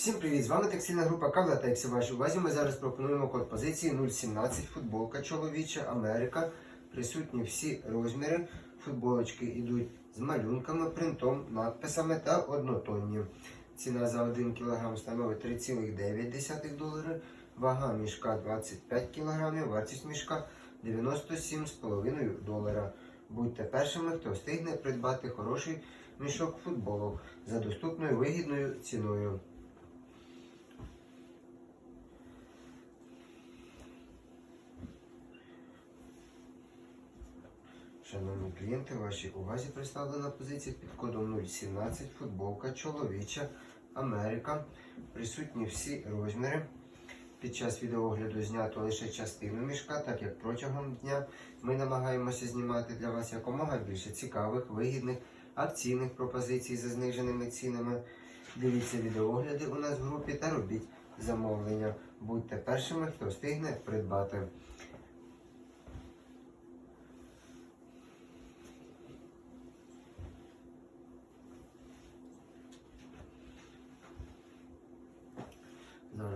Всім привіт! З вами текстильна група Кавла Тексі. Вашій увазі ми зараз пропонуємо код позиції 017 футболка чоловіча Америка. Присутні всі розміри. Футболочки йдуть з малюнками, принтом, надписами та однотонні. Ціна за 1 кг становить 3,9 долари. Вага мішка 25 кг, вартість мішка 97,5 долара. Будьте першими, хто встигне придбати хороший мішок футболок за доступною вигідною ціною. Шановні клієнти, вашій увазі представлена позиція під кодом 017 футболка чоловіча Америка. Присутні всі розміри. Під час відеогляду знято лише частину мішка, так як протягом дня ми намагаємося знімати для вас якомога більше цікавих, вигідних, акційних пропозицій за зниженими цінами. Дивіться відеогляди у нас в групі та робіть замовлення. Будьте першими, хто встигне придбати.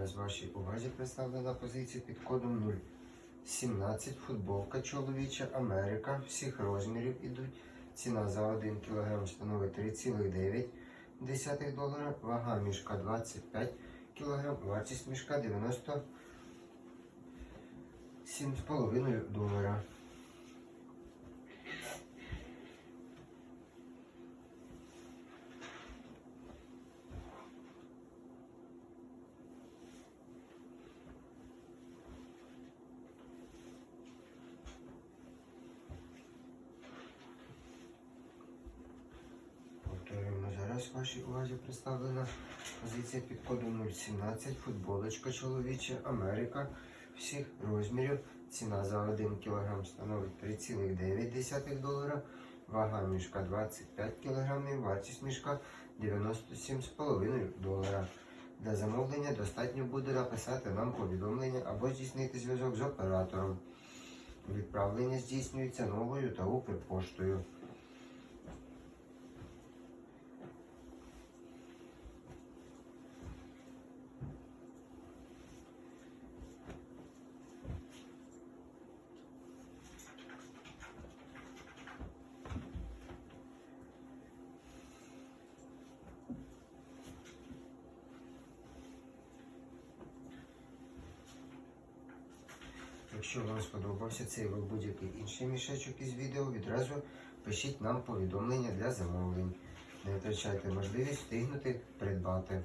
Зараз вашій увазі представлена позиція під кодом 017 футболка чоловіча Америка. Всіх розмірів ідуть. Ціна за 1 кг становить 3,9 долара, вага мішка 25 кг, вартість мішка 97,5 долара. Зараз вашій увазі представлена позиція під кодом 017, футболочка чоловіча, Америка всіх розмірів. Ціна за 1 кг становить 3,9 долара, вага мішка 25 кг, вартість мішка 97,5 долара. Для замовлення достатньо буде написати нам повідомлення або здійснити зв'язок з оператором. Відправлення здійснюється новою та Укрпоштою. Якщо вам сподобався цей або будь-який інший мішечок із відео, відразу пишіть нам повідомлення для замовлень. Не втрачайте можливість встигнути придбати.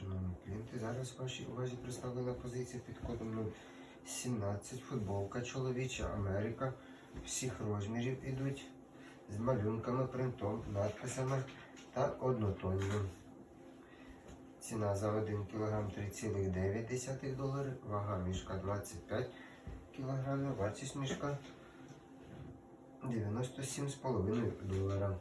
Шановні клієнти, зараз вашій увазі представлена позиція під кодом 017 футболка чоловіча Америка всіх розмірів ідуть з малюнками, принтом, надписами та однотонним. Ціна за 1 кг 3,9 долари, вага мішка 25 кг, вартість мішка 97,5 долара.